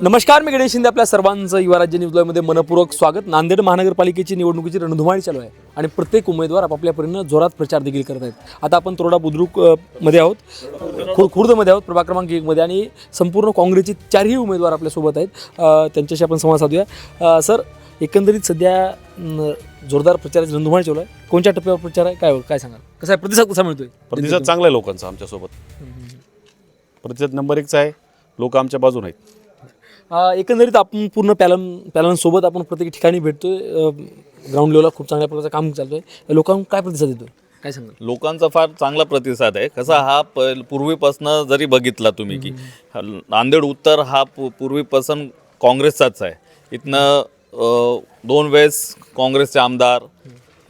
नमस्कार मी गणेश शिंदे आपल्या सर्वांचं युवा राज्य न्यूजमध्ये मनपूर्वक स्वागत. नांदेड महानगरपालिकेची निवडणुकीची रणधुमाळी चालू आहे आणि प्रत्येक उमेदवार आपापल्या परीनं जोरात प्रचार देखील करत आहेत. आता आपण तोरडा बुद्रुकमध्ये आहोत. खु खुर्दमध्ये आहोत प्रभाग क्रमांक एकमध्ये आणि संपूर्ण काँग्रेसचे चारही उमेदवार आपल्यासोबत आहेत. त्यांच्याशी आपण संवाद साधूया. सर एकंदरीत सध्या जोरदार प्रचाराची रणधुमाळी चालू आहे. कोणत्या टप्प्यावर प्रचार आहे? काय काय सांगाल? कसा आहे? प्रतिसाद कसा मिळतोय? प्रतिसाद चांगला आहे लोकांचा आमच्यासोबत. प्रतिसाद नंबर एकचा आहे लोक आमच्या बाजून आहेत. अ, एकंदरीत आपण पूर्ण पॅलन पॅलनसोबत आपण प्रत्येक ठिकाणी भेटतोय. ग्राउंड लेवलला खूप चांगल्या प्रकारचं काम चालू आहे लोकांना काय प्रतिसाद देतोय काय सांगाल? लोकांचा फार चांगला प्रतिसाद आहे. कसा हा प पूर्वीपासनं जरी बघितला तुम्ही की हा नांदेड उत्तर हा पू पूर्वीपासून काँग्रेसचाच आहे. इथनं दोन वेळेस काँग्रेसचे आमदार.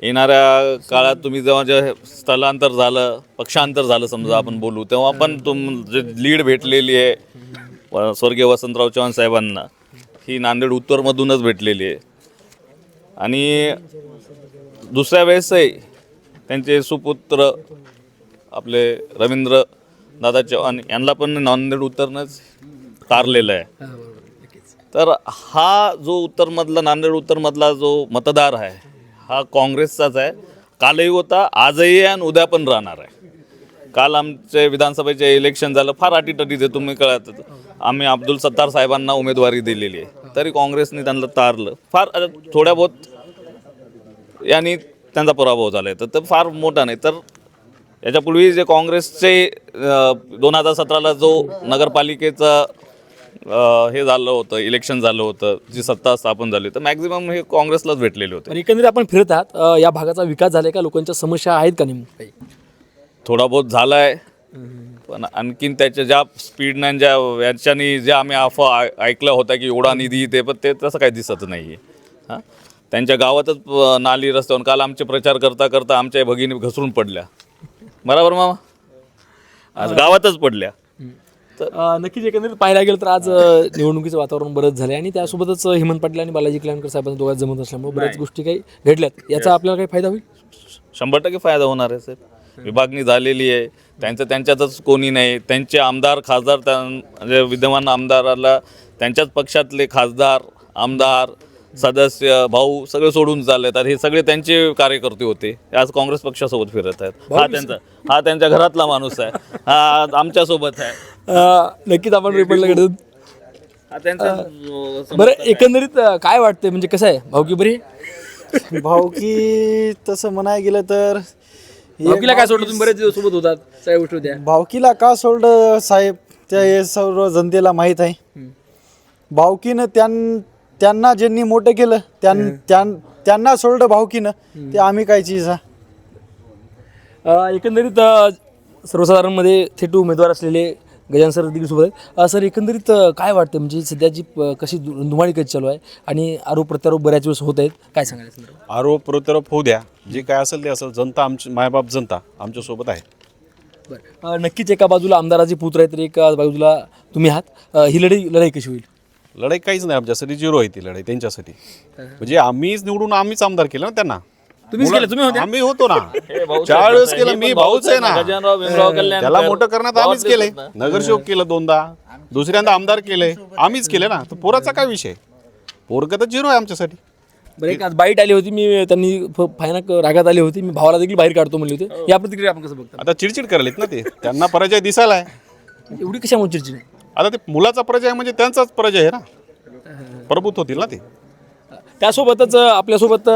येणाऱ्या काळात तुम्ही जेव्हा जे स्थलांतर झालं पक्षांतर झालं समजा आपण बोलू तेव्हा पण तुम जे लीड भेटलेली आहे स्वर्गीय वसंतराव चव्हाण साहेबांना ही नांदेड उत्तरमधूनच भेटलेली आहे. आणि दुसऱ्या वेळेसही त्यांचे सुपुत्र आपले रवींद्र दादा चव्हाण यांना पण नांदेड उत्तरनंच तारलेलं आहे. तर हा जो उत्तरमधला नांदेड उत्तरमधला जो मतदार आहे हा काँग्रेसचाच आहे. कालही होता आजही आहे आणि उद्या पण राहणार आहे. काल आमचे विधानसभेचे इलेक्शन झालं फार अटीटटीचे तुम्ही कळत आम्ही अब्दुल सत्तार साहेबांना उमेदवारी दिलेली आहे. तरी काँग्रेसने त्यांना तारलं. फार थोड्या बहुत यांनी त्यांचा पराभव झाला आहे तर ते फार मोठा नाही. तर याच्यापूर्वी जे काँग्रेसचे दोन हजार सतराला जो नगरपालिकेचा अ, हे झालं होतं इलेक्शन झालं होतं जी सत्ता स्थापन झाली तर मॅक्झिमम हे काँग्रेसलाच भेटलेले होते. एकंदरीत आपण फिरत आहात अ, या भागाचा विकास झालाय का? लोकांच्या समस्या आहेत का नेमकं काही? थोडा बहुत झाला आहे पण आणखीन त्याच्या ज्या स्पीडनं ज्या याच्यानी जे आम्ही अफवा ऐ- ऐकलं होतं की एवढा निधी ते पण ते तसं काही दिसत नाही आहे हां? त्यांच्या गावातच अ, नाली रस्त्यावर काल आमचे प्रचार करता करता आमच्या भगिनी घसरून पडल्या. बरोबर मामा? आज गावातच पडल्या. अ, नक्कीच एकंदरीत पाहायला गेलं तर आज निवडणुकीचं वातावरण बरंच झालं आणि त्यासोबतच हेमंत पाटील आणि बालाजी कल्याणकर साहेबांच्या दोघांत जमत असल्यामुळे बऱ्याच गोष्टी काही घडल्यात. याचा आपल्याला काही फायदा होईल? शंभर टक्के फायदा होणार आहे साहेब. विभागणी झालेली आहे. त्यांचं त्यांच्यातच कोणी नाही. त्यांचे आमदार खासदार त्या म्हणजे विद्यमान आमदाराला त्यांच्याच पक्षातले खासदार आमदार सदस्य भाऊ सगळे सोडून चालले तर हे सगळे त्यांचे कार्यकर्ते होते. ते आज काँग्रेस पक्षासोबत फिरत आहेत. हा त्यांचा हा त्यांच्या घरातला माणूस आहे. हा आमच्यासोबत आहे. नक्कीच आपण रिपोर्टला हा बरं एकंदरीत काय वाटतंय? म्हणजे कसं आहे? भाऊकी बरी? भावकी तसं म्हणाय गेलं तर हे भाऊकीला काय सोडलं? तुम्ही बरेच दिवस सोबत होतात. सगळ्या गोष्टी होत्या. भावकीला का सोडलं साहेब? त्या हे सर्व जनतेला माहीत आहे. भावकीनं त्यां त्यांना ज्यांनी मोठं केलं त्यां त्यां- त्यांना सोडलं भावकीनं ते आम्ही काय चीज हा अ, एकंदरीत अ, सर्वसाधारणमध्ये थेट उमेदवार असलेले गजान सर देखील सोबत आहेत. अ, सर एकंदरीत अ, काय वाटतं म्हणजे सध्याची प- कशी धुमाळी कशी चालू आहे आणि आरोप प्रत्यारोप बऱ्याच वेळेस होत आहेत काय सांगायला संदर्भात? आरोप प्रत्यारोप होऊ द्या. जे काय असेल ते असेल. जनता आमची मायबाप जनता आमच्यासोबत आहे. बरं. अ, नक्कीच एका बाजूला आमदाराचे पुत्र आहेत तर एका बाजूला तुम्ही आहात. अ, ही लढाई लढाई कशी होईल? लढाई काहीच नाही आमच्यासाठी झिरो आहे ती लढाई त्यांच्यासाठी. म्हणजे आम्हीच निवडून आम्हीच आमदार केलं ना त्यांना. तुम्हीच केलं तुम्ही होते आम्ही होतो ना. चार वेळेस केलं मी भाऊच आहे ना. गजानराव भीमराव कल्याणकर. त्याला मोठं करण्यात आम्हीच केलंय. नगरसेवक केलं दोनदा दुसऱ्यांदा आमदार केलंय. आम्हीच केले ना. तर पोराचा काय विषय? पोरग तर झिरो आहे आमच्यासाठी. बरं एक आज बाईट आली होती मी त्यांनी फ- भयानक रागात आली होती. मी भावाला देखील बाहेर काढतो म्हणले होते. या प्रतिक्रिया आपण कसं बघता? आता चिडचिड करायलेत ना ते. त्यांना पराजय दिसायला आहे एवढी कशामुळे चिडचिड? आहे आता ते मुलाचा पराजय आहे म्हणजे त्यांचाच पराजय आहे ना? प्रभूत होतील ना ते. त्यासोबतच आपल्यासोबत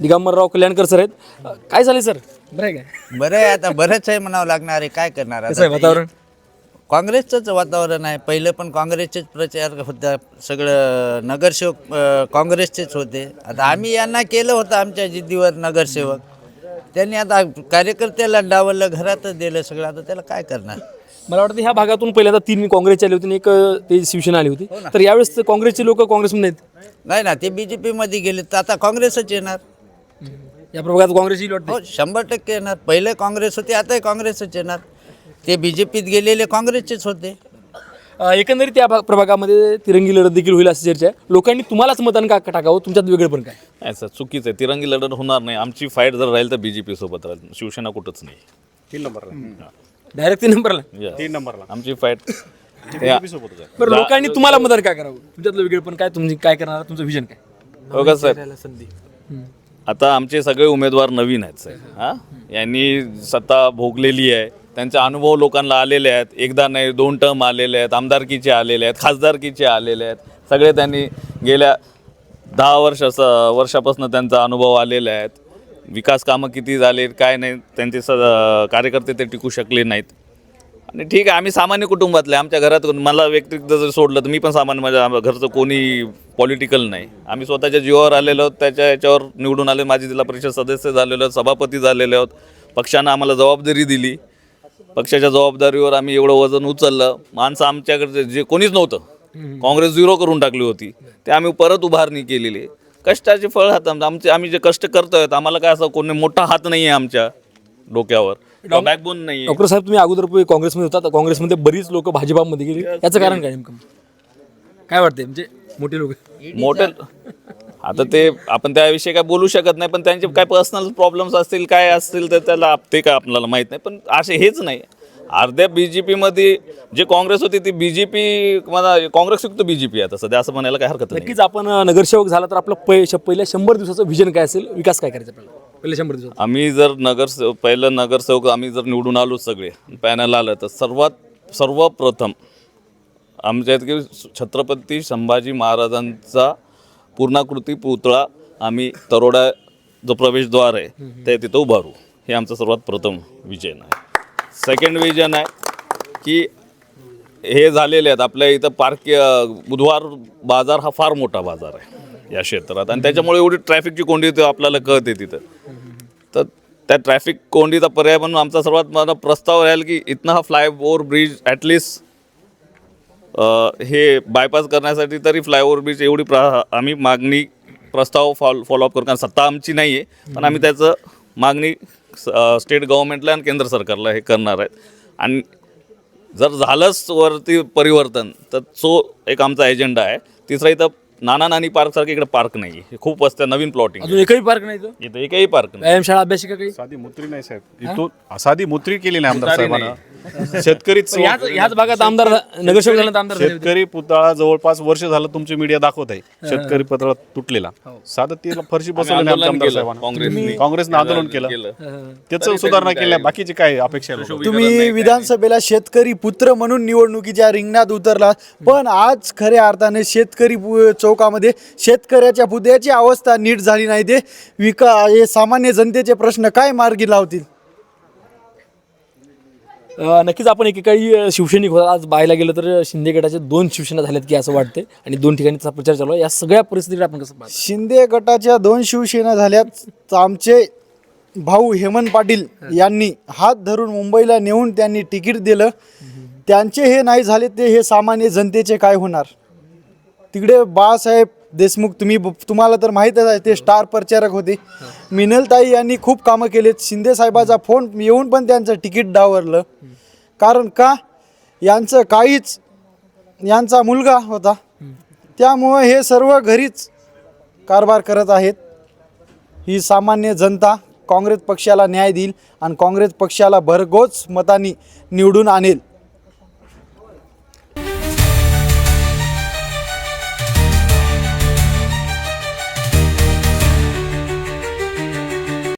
दिगंबरराव. कल्याणकर सर आहेत. काय झाले सर? बरं आहे काय बरं आहे आता बरंच आहे म्हणावं लागणार आहे. काय करणार कसं आहे आता वातावरण? काँग्रेसचंच वातावरण आहे. पहिलं पण काँग्रेसचेच प्रचार होता. सगळं नगरसेवक अं, काँग्रेसचेच होते. आता आम्ही यांना केलं होतं आमच्या जिद्दीवर नगरसेवक. त्यांनी आता कार्यकर्त्याला डावललं घरातच दिलं सगळं. आता त्याला काय करणार? मला वाटतं ह्या भागातून पहिल्यांदा तीन काँग्रेसचे आले होते आणि एक अ, ते शिवसेना आली होती. तर यावेळेस काँग्रेसचे लोक काँग्रेसमध्ये आहेत नाही ना ते बी जे पीमध्ये गेले तर आता काँग्रेसच येणार. या प्रभागात काँग्रेस येईल वाटतं. हो शंभर टक्के येणार. पहिले काँग्रेस होते आताही काँग्रेसच येणार. ते बी जे पीत गेलेले काँग्रेसचेच होते. अ, एकंदरीत या भाग प्रभागामध्ये तिरंगी लढत देखील होईल अशी चर्चा आहे. लोकांनी तुम्हालाच मतदान का टाकावं? तुमच्यात वेगळं पण काय? नाही सर चुकीचं आहे. तिरंगी लढत होणार नाही. आमची फाईट जर राहील तर बी जे पी सोबत राहील. शिवसेना कुठंच नाही. तीन नंबरला. डायरेक्ट तीन नंबरला. तीन नंबरला आमची फाईट बरं लोकांनी तुम्हाला मतदान काय करावं? तुमच्यातलं वेगळं पण काय तुम्ही काय करणार तुमचं विजन काय? हो का साहेब आता आमचे सगळे उमेदवार नवीन आहेत साहेब हा? यांनी सत्ता भोगलेली आहे. त्यांचे अनुभव लोकांना आलेले आहेत. एकदा नाही दोन टर्म आलेले आहेत. आमदारकीचे आलेले आहेत. खासदारकीचे आलेले आहेत. सगळे त्यांनी गेल्या दहा वर्ष वर्षापासून त्यांचा अनुभव आलेले आहेत. विकास कामं किती झाले काय नाही त्यांचे स कार्यकर्ते ते टिकू शकले नाहीत. आणि ठीक आहे आम्ही सामान्य कुटुंबातले आमच्या घरात मला व्यतिरिक्त जर सोडलं तर मी पण सामान्य माझ्या घरचं कोणी पॉलिटिकल नाही. आम्ही स्वतःच्या जीवावर आलेलो आहोत त्याच्या याच्यावर निवडून आले माझी जिल्हा परिषद सदस्य झालेलो आहोत सभापती झालेले आहोत. पक्षानं आम्हाला जबाबदारी दिली. पक्षाच्या जबाबदारीवर आम्ही एवढं वजन उचललं. माणसं आमच्याकडे जे कोणीच नव्हतं. काँग्रेस झिरो करून टाकली होती. ते आम्ही परत उभारणी केलेली आहे. कष्टाचे फळ हात आमचे आमचे आम्ही जे कष्ट करतोय आम्हाला काय असं कोणी मोठा हात नाही आहे आमच्या डोक्यावर. बॅकबोन नाही डॉक्टर साहेब तुम्ही अगोदर पूर्वी काँग्रेसमध्ये होता काँग्रेसमध्ये बरीच लोक भाजपामध्ये गेली. याचं कारण काय नेमकं? काय वाटतंय? म्हणजे मोठे लोक. मोठे आता ते आपण त्याविषयी काय बोलू शकत नाही पण त्यांचे काय पर्सनल प्रॉब्लेम्स असतील काय असतील तर त्याला ते काय आपल्याला माहीत नाही पण असे हेच नाही. अर्ध्या बी जे पीमध्ये जे काँग्रेस होती ती बी जे पी मला काँग्रेसयुक्त बी जे पी आता सध्या असं म्हणायला काय हरकत नाही. नक्कीच आपण नगरसेवक झाला तर आपलं पै पहिल्या शंभर दिवसाचं विजन काय असेल? विकास काय करायचा आपल्याला पहिल्या शंभर दिवसात. आम्ही जर नगरसेवक पहिलं नगरसेवक आम्ही जर निवडून आलो सगळे पॅनल आलं तर सर्वात सर्वप्रथम आमच्या इथे छत्रपती संभाजी महाराजांचा पूर्णाकृती पुतळा आम्ही तरोडा जो प्रवेशद्वार आहे ते तिथं उभारू. हे आमचं सर्वात प्रथम विजन आहे. सेकंड विजन आहे की हे झालेले आहेत. आपल्या इथं पार्क बुधवार बाजार हा फार मोठा बाजार आहे या क्षेत्रात. आणि त्याच्यामुळे एवढी ट्रॅफिकची कोंडी आपल्याला कळते तिथं. तर त्या ट्रॅफिक कोंडीचा पर्याय म्हणून आमचा सर्वात मला प्रस्ताव राहील की इथनं हा फ्लायओव्हर ब्रिज ॲटलिस्ट हे बायपास करण्यासाठी तरी फ्लायओव्हर ब्रिज एवढी प्रा आम्ही मागणी प्रस्ताव फॉल फॉलोअप करू. कारण सत्ता आमची नाही आहे पण आम्ही त्याचं मागणी स्टेट गव्हर्नमेंटला आणि केंद्र सरकारला हे करणार आहेत. आणि जर झालंच वरती परिवर्तन तर तो एक आमचा एजेंडा आहे. तिसरा इथं नाना नानी पार्कसारखं इकडे पार्क नाही आहे खूप वस्त्या नवीन प्लॉटिंग अजून एकही पार्क नाही इथं? इथं एकही पार्क नाही. व्यायामशाळा अभ्यासिका काही? साधी मुत्री नाही साहेब. इथून साधी मुत्री केली नाही आमदार साहेबांना. शेतकरीच ह्याच ह्याच भागात आमदार नगरसेवक आमदार झाले होते. शेतकरी पुतळा जवळपास वर्ष झालं तुमची मीडिया दाखवत आहे. शेतकरी पुतळा तुटलेला. साधं तिला फरशी बसवली आमच्या आंदोलन आमदार केलं. साहेबांना. काँग्रेसने काँग्रेसनं आंदोलन केलं. त्याचं सुधारणा केल्या बाकीची काय अपेक्षा आहे? तुम्ही विधानसभेला शेतकरी पुत्र म्हणून निवडणुकीच्या रिंगणात उतरला. पण आज खऱ्या अर्थाने शेतकरी पु- चौकामध्ये शेतकऱ्याच्या पुतळ्याची अवस्था नीट झाली नाही ते. विका हे सामान्य जनतेचे प्रश्न काय मार्गी लावतील? नक्कीच आपण एकेकाळी शिवसैनिक होता आज पाहायला गेलं तर शिंदे गटाचे दोन शिवसेना झाल्यात की असं वाटते आणि दोन ठिकाणी त्याचा प्रचार चालू आहे. या सगळ्या परिस्थितीत आपण कसं पाहतो? शिंदे गटाच्या दोन शिवसेना झाल्यात. आमचे भाऊ हेमंत पाटील यांनी हात धरून मुंबईला नेऊन त्यांनी तिकीट दिलं. त्यांचे हे नाही झाले ते हे सामान्य जनतेचे काय होणार? तिकडे बाळासाहेब देशमुख तुम्ही तुम्हाला तर माहीतच आहे ते स्टार प्रचारक होते. मिनलताई यांनी खूप कामं केलेत. शिंदे साहेबाचा फोन येऊन पण त्यांचं तिकीट डावरलं. कारण का? यांचं काहीच यांचा मुलगा होता. त्यामुळं हे सर्व घरीच कारभार करत आहेत. ही सामान्य जनता काँग्रेस पक्षाला न्याय देईल आणि काँग्रेस पक्षाला भरघोस मतांनी निवडून आणेल.